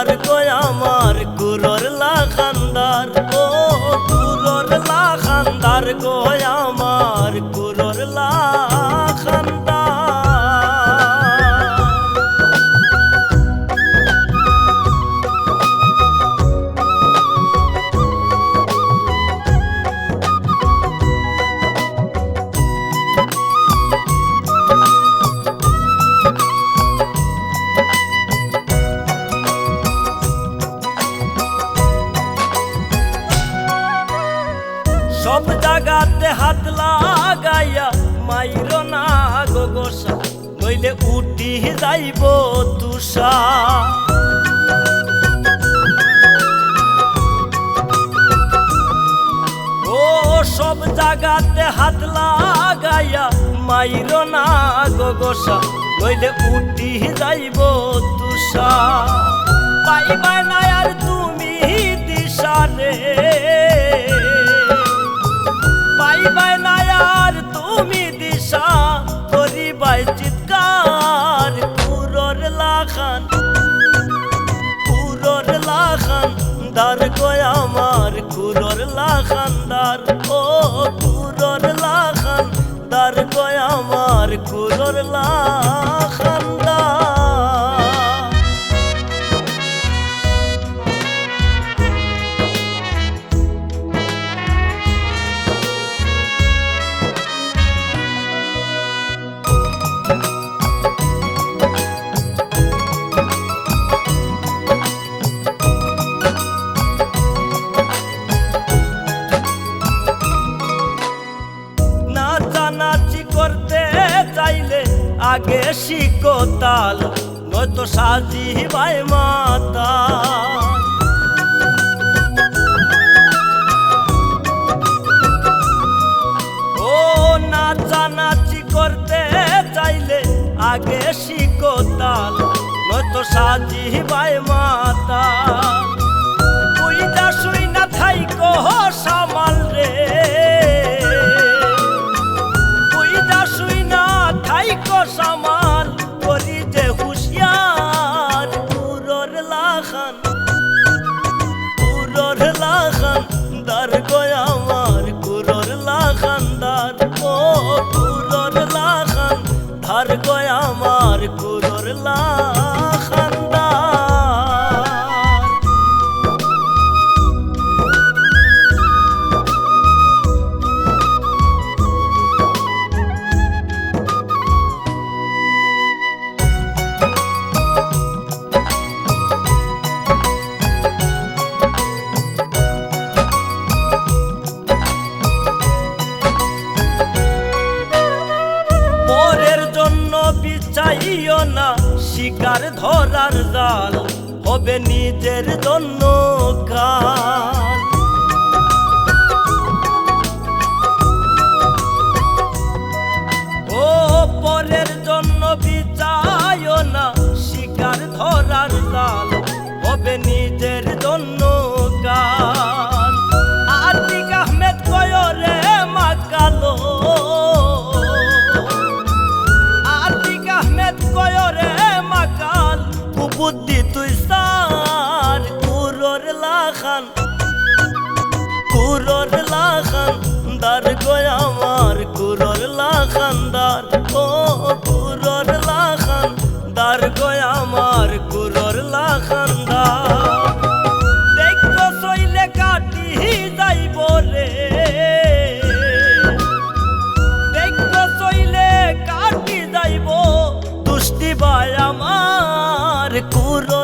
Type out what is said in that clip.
খান্দার কই আমার কুরর লা খান্দার ও কুরর লা খান্দার কই সব জাগাতে হাত লাগাইয়া, মাইর না গোসা, নইলে উঠি যাইব তুষা। ও সব জাগাতে হাত লাগাইয়া, মাইর না গোসা, নইলে উঠি যাইব তুষা। পাইবাই না চাইলে আগে শিখো তাল নয়তো সাজি ভাই মাতা। ও নাচানাচি করতে চাইলে আগে শিখো তাল নয়তো সাজি ভাই মাতা। শিকার ধরার জাল হবে নিজের জন্য কাল। পরের জন্য বিচায় না শিকার ধরার জাল হবে নিজের জন্য যদি তুই সান কুরর লাখান কুরর লাখান দার গো আমার কুরর লাখান দার। ও recurro